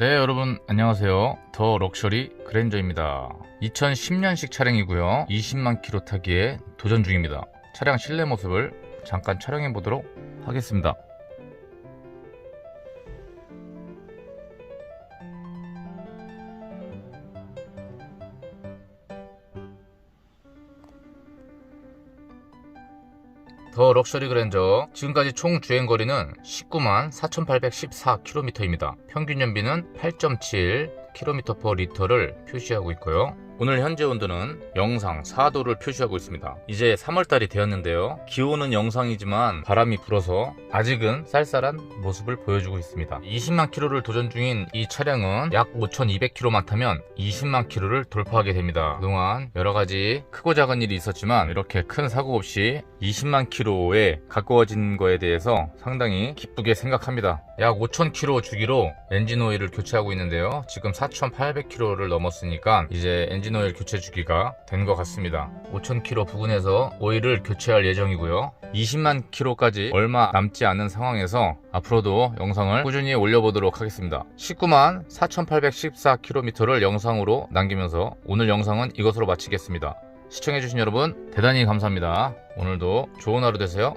네 여러분 안녕하세요. 더 럭셔리 그랜저입니다. 2010년식 차량이고요. 20만 킬로 타기에 도전 중입니다. 차량 실내 모습을 잠깐 촬영해 보도록 하겠습니다 더 럭셔리 그랜저 지금까지 총 주행 거리는 19만 4,814km입니다. 평균 연비는 8.7km per 리터를 표시하고 있고요. 오늘 현재 온도는 영상 4도를 표시하고 있습니다. 이제 3월달이 되었는데요. 기온은 영상이지만 바람이 불어서 아직은 쌀쌀한 모습을 보여주고 있습니다. 20만 킬로를 도전 중인 이 차량은 약 5,200킬로만 타면 20만 킬로를 돌파하게 됩니다. 그동안 여러 가지 크고 작은 일이 있었지만 이렇게 큰 사고 없이 20만 킬로에 가까워진 거에 대해서 상당히 기쁘게 생각합니다. 약 5,000킬로 주기로 엔진 오일을 교체하고 있는데요. 지금 4,800킬로를 넘었으니까 이제 엔진 오일 교체 주기가 된 것 같습니다. 5,000킬로 부근에서 오일을 교체할 예정이고요. 20만 킬로까지 얼마 남지 않은 상황에서 앞으로도 영상을 꾸준히 올려보도록 하겠습니다. 19만 4,814km를 영상으로 남기면서 오늘 영상은 이것으로 마치겠습니다. 시청해주신 여러분 대단히 감사합니다. 오늘도 좋은 하루 되세요.